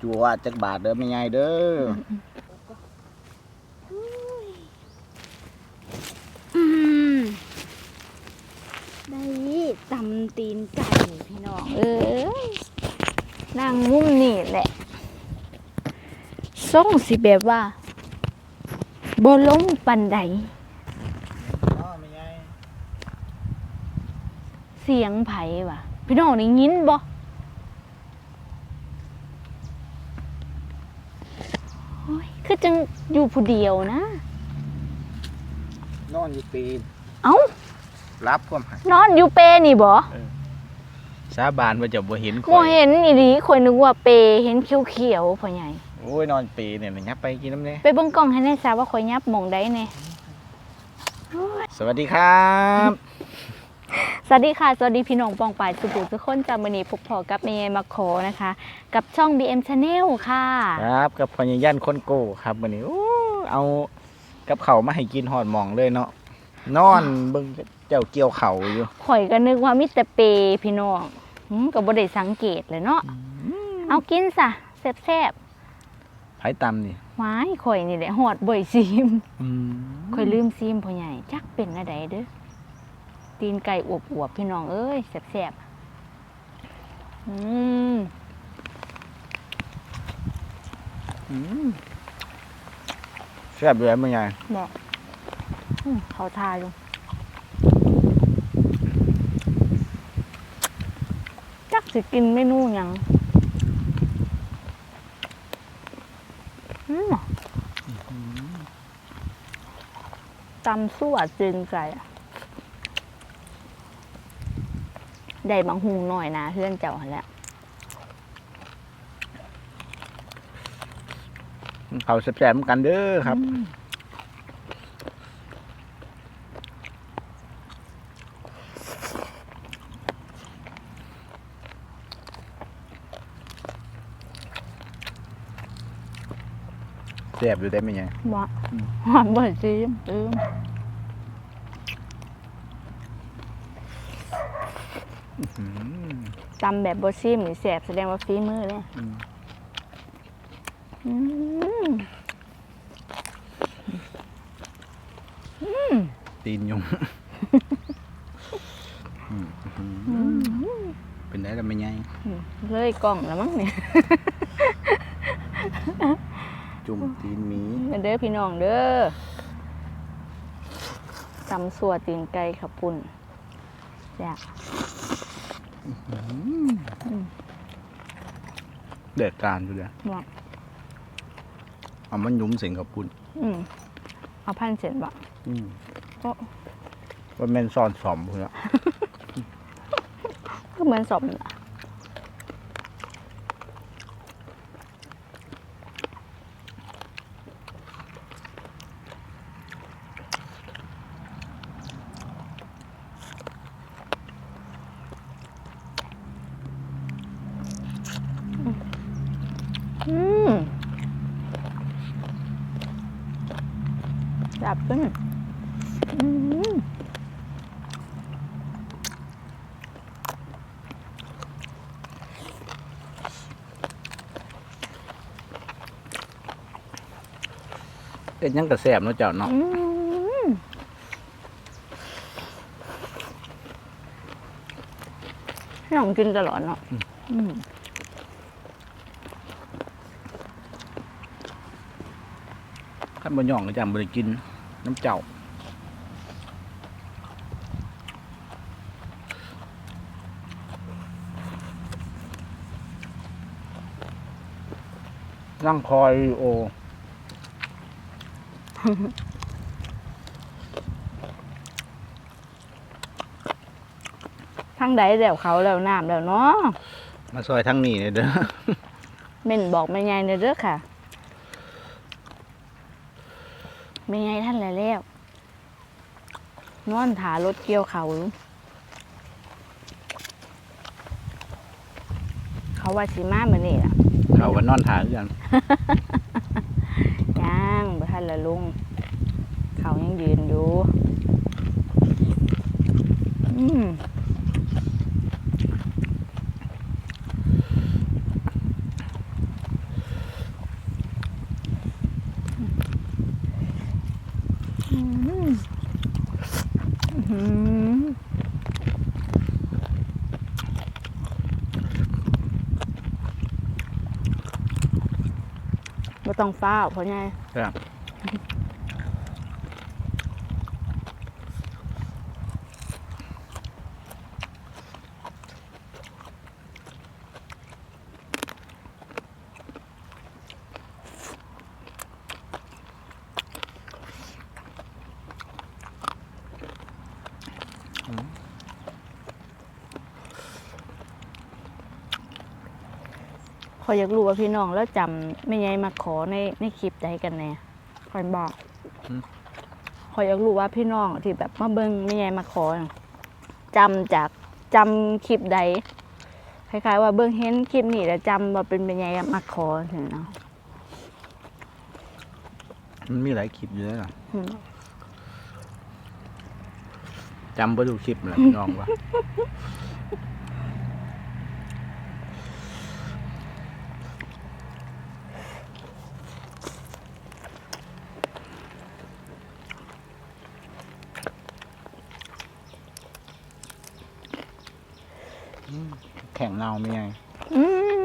จัวจักบาทเด้อไม่ใหญ่เด้อได้ตำตีนไก่พี่น้อง เอ้ยนั่งมุมนี่แหละส่งสิแบบว่าบล้มปันใดเสียงไผ่ว่ะพี่น้องได้ยินบ่โอ้ยคือ จังอยู่ผู้เดียวนะ นอนอยู่ตีนเอ้า รับความหักนอนอยู่เปนี่บ่สาบานว่าจะบ่เห็นข่บ่อยเห็นอีหลีข่อยนึกว่าเปเห็นเขียวๆพ่อใหญ่ โอ้ยนอนปีเนี่ยนะยับไปกินน้ำเนี่ยไปเบิ่งกล้องให้แน่ทราบว่าข่อยยับหมองใดแน่ สวัสดีครับส วัสดีค่ะ สวัสดีพี่น้องปองปายสุขุทุกคนจำวันนี้พบพอกับเมย์มาโคนะคะ กับช่อง BM Channel ค่ะ ครับกับพญายันคนโก้ครับวันนี้โอ้เอากับเขาวมาให้กินหอดหมองเลยเนาะนอนเบิ่งเจ้าเกี่ยวเข่าอยู่ข่อยก็นึกว่ามิสเตอร์เปพี่น้องหืมก็บ่ได้สังเกตเลยเนาะเอากินซะแซ่บไผตำนี่ๆว้ายข่อยนี่แหละหอดบ่อยซีมข่อยลืมซีมพ่อใหญ่จักเป็นอะไรเด้อ ตีนไก่อวบๆพี่น้องเอ้ยแซ่บๆอืมอืมแซ่บเลยมึงไงบอกอืมเขาทาอยู่จักสิกินเมนูหยังอืมตำสั่วจึงไก่อะ ได้บางหูหน่อยนะเพื่อนเจ้าหั่นแหล้วเขาแซ่บๆเหมือนกันเด้อครับแซ่บอยู่ได้ไหมไงบ่อืมหอมบ่อยซีมอืม ตำแบบบ่ซีมนี่แสบแสดงว่าฝีมือเลยอืมอืมตีนยุงอืมเป็นได้แล้วไม่ไงเลยกล่องแล้วมั้งเนี่ย จุ่มตีนหมีมาเด้อพี่น้องเด้อตำสัวตีนไก่ขับปุ่นจ้ะ เด็ดการอยู่เลยบอกเอามันยุ้มเสียงกับปุ่นอืมเอาพันเสร็จบ่อืมโอ้ว่าแม่นซ่อนสอมพุ่นละก็เหมือนศพนั่นล่ะอืมจับ ขึ้นอืมเป็นหยังกระแสบเนาะเจ้าเนาะอืมให้ผมกินตลอดเนาะอืมขั้นบนย่องก็จำบริกิน น้ำเจ้านั่งคอยโอ ทั้งใดแล้วเขาแล้วน้ำแล้วเนาะมาซอยทั้งนี้เลยเด้อ เม่นบอกไม่ไงเด้อเด้อค่ะ ไม่ไงท่านแล้วแล้วนอนถารถเกี่ยวเขาอยู่เขาว่าสีมาเหมือนนี่ล่ะเขาวันนอนถาคือกันย่างบ่ทันละลุง เขายังยืนอยู่ อืม บ่ต้องเฝ้าเพราะไง อยอยากรู้ว่าพี่น้องแล้วจำแม่ใหญ่มาขอในในคลิปใดกันแน่ขอยบอกขอยอยากรู้ว่าพี่น้องที่แบบมาเบิ่งแม่ใหญ่มาขอน่ะจำจากจำคลิปใดคล้ายๆว่าเบิ่งเห็นคลิปนี้แล้วจำว่าเป็นแม่ใหญ่มาขอถึงเนาะมันมีหลายคลิปอยู่แล้วล่ะอืมจำไปดูคลิปแหละพี่น้องว่าแข่งเนาไม่ไงอืม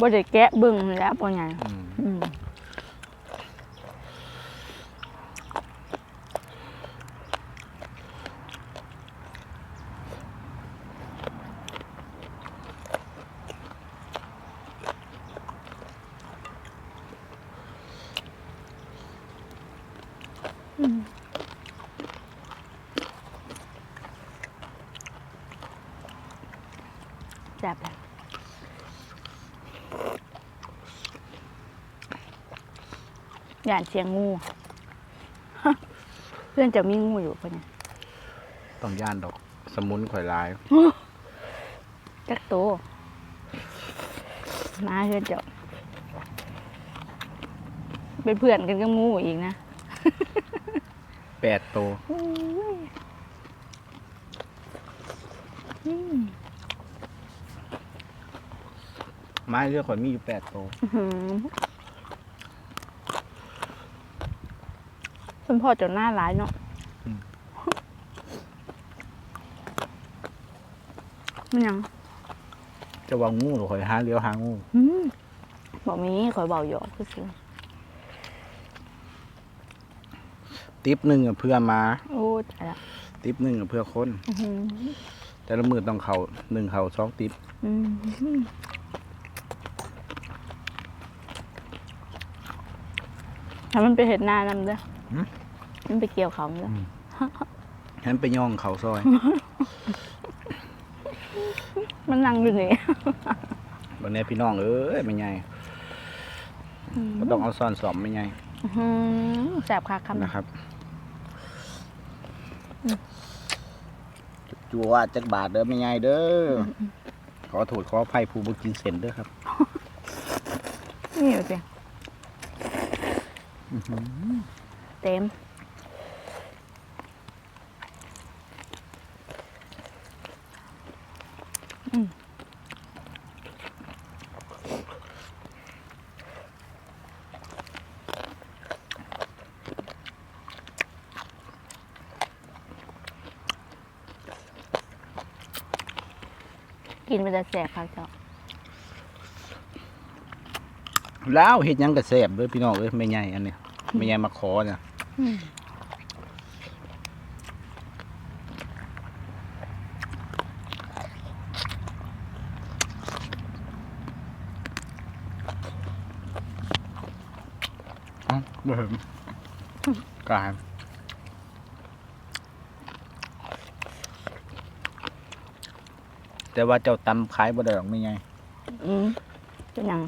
บ่ได้แกะเบิ่งแล้วพ่อใหญ่อืม อืม แซ่บเลยย่านเชียงงู เพื่อนจะมีงูอยู่ปะเนี่ยต้องย่านดอก สมุนข่อยลายจักโตมาเพื่อนจะเป็นเพื่อนกันกับงูอีกนะแปดโตว อืม ไม้เลือกข่อยมีอยู่แปดโตวอื้อหือคุณพ่อเจ้าหน้าร้ายเนาะมันหยังจะวางงูหรือข่อยหาเลี้ยวหางูอืมบอกมีข่อยเบาหยอกคือสิติ๊บหนึ่งอะเพื่อมาโอ้ตายละติ๊บหนึ่งอะเพื่อคน อื้อหือแต่ละมือต้องเขาหนึ่งเขาสองติ๊บอืม ถ้ามันไปเห็ดหน้านำเด้อมันไปเกี่ยวเขาเด้อฉันไปย่องเขาซอย มันนั่งอยู่นี่ วันนี้พี่น้องเอ้ยไม่ไงก็ต้องเอาซ่อนสอมไม่ไงอื้อหือแสบคักคำ นะครับจัวจักบาทเด้อไม่ไงเด้ออขอโทษขออภัยผู้บุกินเส้นเด้อครับ นี่อยู่สิ เต็ม กินมันจะแสบคักเจ้าแล้วเฮ็ดหยังกระแสบเด้อพี่น้องเอ้ยไม่ไงอันเนี้ย ไม่ไงมาขอเนี่ยอืมเอ้าบ่เห็นกลายแต่ว่าเจ้าตำขายบ่ได้หรอกไม่ไง อืมเป็นหยัง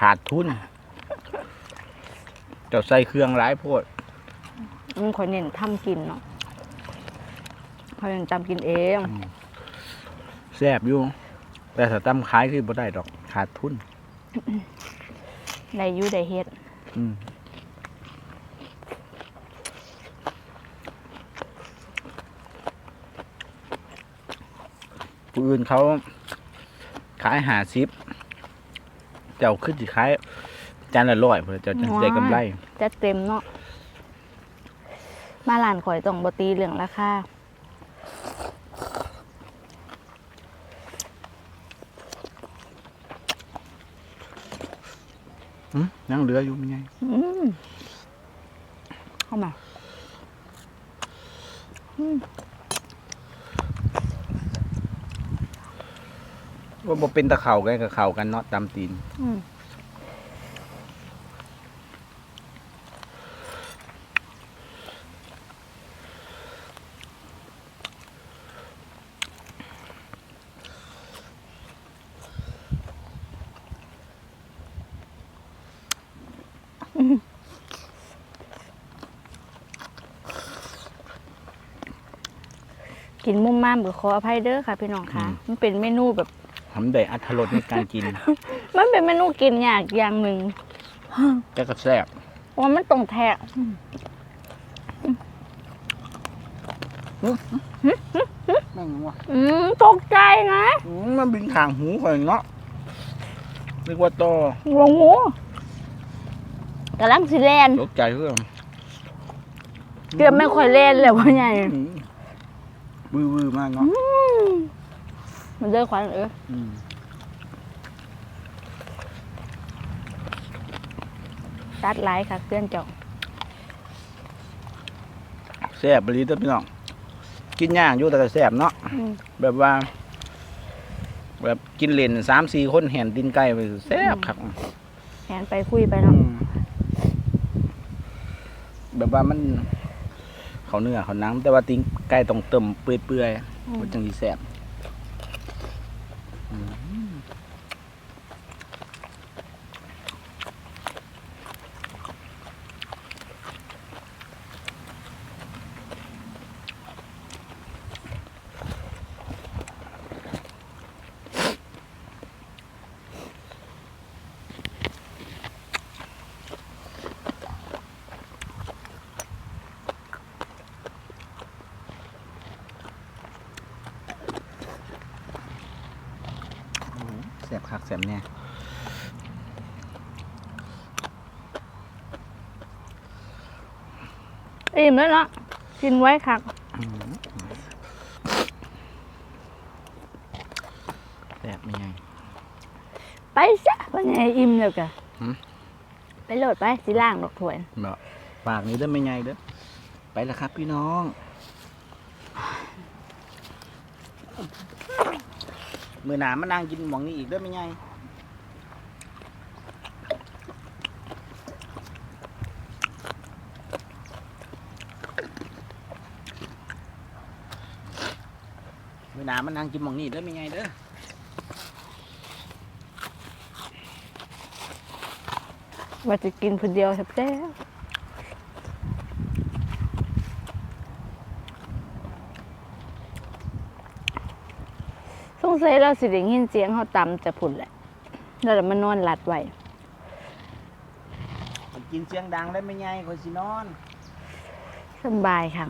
ขาดทุนเจ้าใส่เครื่องหลายโพดอืมคอยเน้นทำกินเนาะคอยเน้นจำกินเองแซ่บอยู่ แต่ถ้าตำขายคือบ่ได้ดอกขาดทุนได้อยูได้เฮ็ดอืมผู้อื่นเขาขายหาซิป เจ้าขึ้นสิขายจานละร้อยเพื่อเจ้าจะได้กำไร จัดเต็มเนาะมาร้านข่อยต้องบตีเรื่องราคาหึยังเหลืออยู่ไม่ไงอืมเข้ามาอืมว่าบ่เป็นตะเข่ากันกับเข่ากันเนาะตามตีน อืม กินมุมมามก็ขออภัยเด้อค่ะ พี่น้องค่ะ มันเป็นเมนูแบบทำได้อัธรสในการกิน มันเป็นเมนูกินยากอย่างหนึ่งแต่ก็แซ่บเพราะว่ามันตรงแท้แม่งวะอืมตกใจนะอืมมันบินทางหูข่อยเนาะนึกว่าต่อหลวงหูกำลังสิแลนตกใจเพื่อนเกือบไม่ค่อยแลนเลยว่าไงอืม วือวือมากเนาะอืมมันเจอควันเอออืมตัดไลค์ค่ะเพื่อนเจ้าแซ่บบรีเด้อพี่น้อง กินย่างอยู่แต่ก็แซ่บเนาะ อืมแบบว่า แบบกินเล่นสามสี่คนแห่นดินไก่ไปแซ่บครับแขนไปคุยไปเนาะแบบว่ามัน เขาเนื้อเขาหนังแต่ว่าติงไก่ต้องเติมเปื่อยอืๆมมันจังสีแซ่บอืม แซ่บคักแซ่บเนี่ยอิ่มแล้วเนาะกินไว้ค่ะแซ่บไม่ไงไปซะว่าไงอิ่มแล้วกะหืมไปโหลดไปสิล่างดอกถ้วยแบบปากนี้เด้อไม่ไงเด้อไปแล้วครับพี่น้อง มือหนามานั่งกินหมองนี้อีกเด้อไม่ไงมือหนามานั่งกินหมองนี้เด้อไม่ไงเด้อว่าจะกินคนเดียวแซ่บ ๆสงสัยเราสิได้ยินเสียงเขาตำแต่ผุนแหละแล้วเรามานอนหลัดไว้กินเสียงดังได้ไม่ไงคนสินอนสำบายครั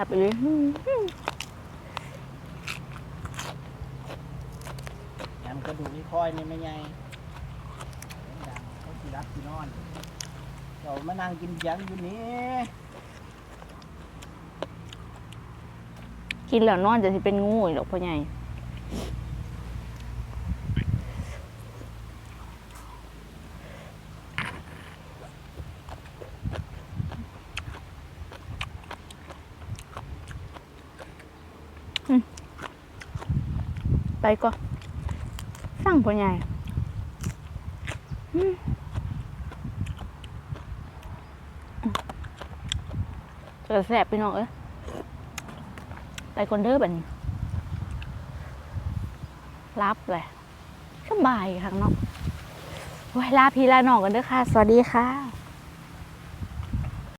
แซ่บเลยอืมยำกระดูกนี่คอยนี่ไม่ไงเสียงดังเขาสิรักสินอนเรามานั่งกินแยงอยู่นี่กินแล้วนอนจะสิเป็นงูอีกหรอกพ่อใหญ่อืม ไปก็สั่งพ่อใหญ่เจอแสบพี่น้องเอ้ยไปคนเด้อบัดนรับเลยสบายข้างนอกไว้ลาพี่ลาน้องกันเด้อค่ะ สวัสดีค่ะ